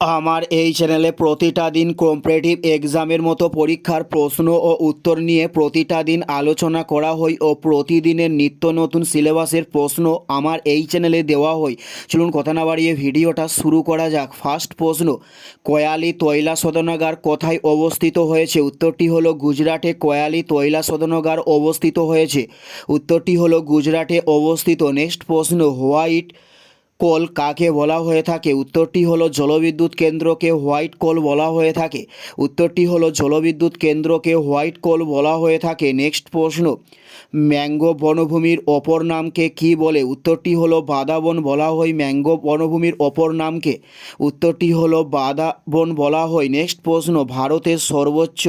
আমার এই চ্যানেলে প্রতিটা দিন কম্পারেটিভ এক্সামের মতো পরীক্ষার প্রশ্ন ও উত্তর নিয়ে প্রতিটা দিন আলোচনা করা হয় ও প্রতিদিনের নিত্য নতুন সিলেবাসের প্রশ্ন আমার এই চ্যানেলে দেওয়া হয়। চলুন কথা না বাড়িয়ে ভিডিওটা শুরু করা যাক। ফার্স্ট প্রশ্ন, কয়ালি তৈলা শোধনাগার কোথায় অবস্থিত হয়েছে? উত্তরটি হলো গুজরাটে কয়ালি তৈলা শোধনাগার অবস্থিত হয়েছে। উত্তরটি হলো গুজরাটে অবস্থিত। নেক্সট প্রশ্ন, হোয়াইট কোল কাকে বলা হয়ে থাকে? উত্তরটি হলো জলবিদ্যুৎ কেন্দ্রকে হোয়াইট কোল বলা হয়ে থাকে। উত্তরটি হলো জলবিদ্যুৎ কেন্দ্রকে হোয়াইট কোল বলা হয়ে থাকে। নেক্সট প্রশ্ন। ম্যাঙ্গো বনভূমির অপর নামকে কি বলে? উত্তরটি হলো বাদাবন বলা হয় ম্যাঙ্গো বনভূমির অপর নামকে। উত্তরটি হলো বাদাবন বলা হয়। নেক্সট প্রশ্ন। ভারতের সর্বোচ্চ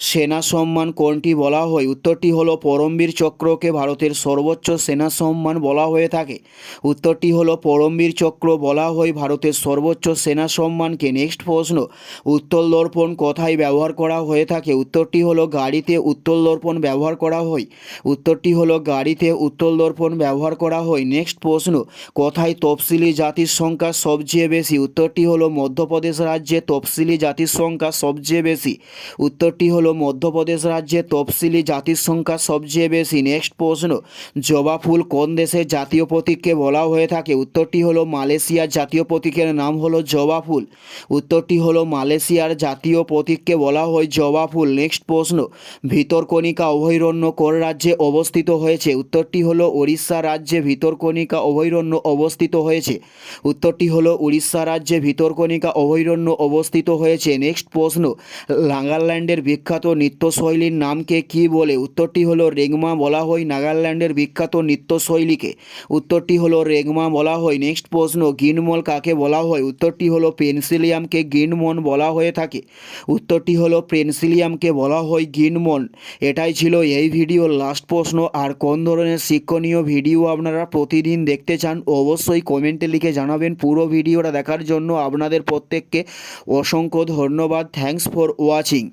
সেনা সম্মান কোনটি বলা হয়? উত্তরটি হলো, পরমবীর চক্রকে ভারতের সর্বোচ্চ সেনা সম্মান বলা হয়ে থাকে। উত্তরটি হলো, পরমবীর চক্র বলা হয় ভারতের সর্বোচ্চ সেনা সম্মানকে। নেক্সট প্রশ্ন উত্তল দর্পণ কোথায় ব্যবহার করা হয়ে থাকে? উত্তরটি হলো, গাড়িতে উত্তল দর্পণ ব্যবহার করা হয়। উত্তরটি হলো, গাড়িতে উত্তল দর্পণ ব্যবহার করা হয়। নেক্সট প্রশ্ন, কোথায় তফসিলি জাতির সংখ্যা সবচেয়ে বেশি? উত্তরটি হলো, মধ্যপ্রদেশ রাজ্যে তফসিলি জাতির সংখ্যা সবচেয়ে বেশি। উত্তরটি হলো মধ্যপ্রদেশ রাজ্যে তফসিলি জাতির সংখ্যা সবচেয়ে বেশি। নেক্সট প্রশ্ন, জবা ফুল কোন দেশের জাতীয় প্রতীককে বলা হয়ে থাকে? উত্তরটি হলো মালয়েশিয়ার জাতীয় প্রতীকের নাম হলো জবা ফুল। উত্তরটি হলো মালয়েশিয়ার জাতীয় প্রতীককে বলা হয় জবা ফুল। নেক্সট প্রশ্ন, ভিতরকণিকা অভয়ারণ্য কোন রাজ্যে অবস্থিত হয়েছে? উত্তরটি হলো উড়িষ্যা রাজ্যে ভিতরকণিকা অভয়ারণ্য অবস্থিত হয়েছে। উত্তরটি হলো উড়িষ্যা রাজ্যে ভিতরকণিকা অভয়ারণ্য অবস্থিত হয়েছে। নেক্সট প্রশ্ন নাগাল্যান্ডের বিখ্যাত নৃত্যশৈলীর নামকে কি বলে? উত্তরটি হলো রেগমা বলা হয় নাগাল্যান্ডের বিখ্যাত নৃত্যশৈলীকে। উত্তরটি হলো রেগমা বলা হয়। নেক্সট প্রশ্ন, গিনমল কাকে বলা হয়? উত্তরটি হলো পেনসিলিয়ামকে গিনমন বলা হয়ে থাকে। উত্তরটি হলো পেনসিলিয়ামকে বলা হয় গিনমন এটাই ছিল এই ভিডিওর লাস্ট প্রশ্ন, আর কোন ধরনের শিক্ষণীয় ভিডিও আপনারা প্রতিদিন দেখতে চান, অবশ্যই কমেন্টে লিখে জানাবেন। পুরো ভিডিওটা দেখার জন্য আপনাদের প্রত্যেককে অসংখ্য ধন্যবাদ। Thanks for watching.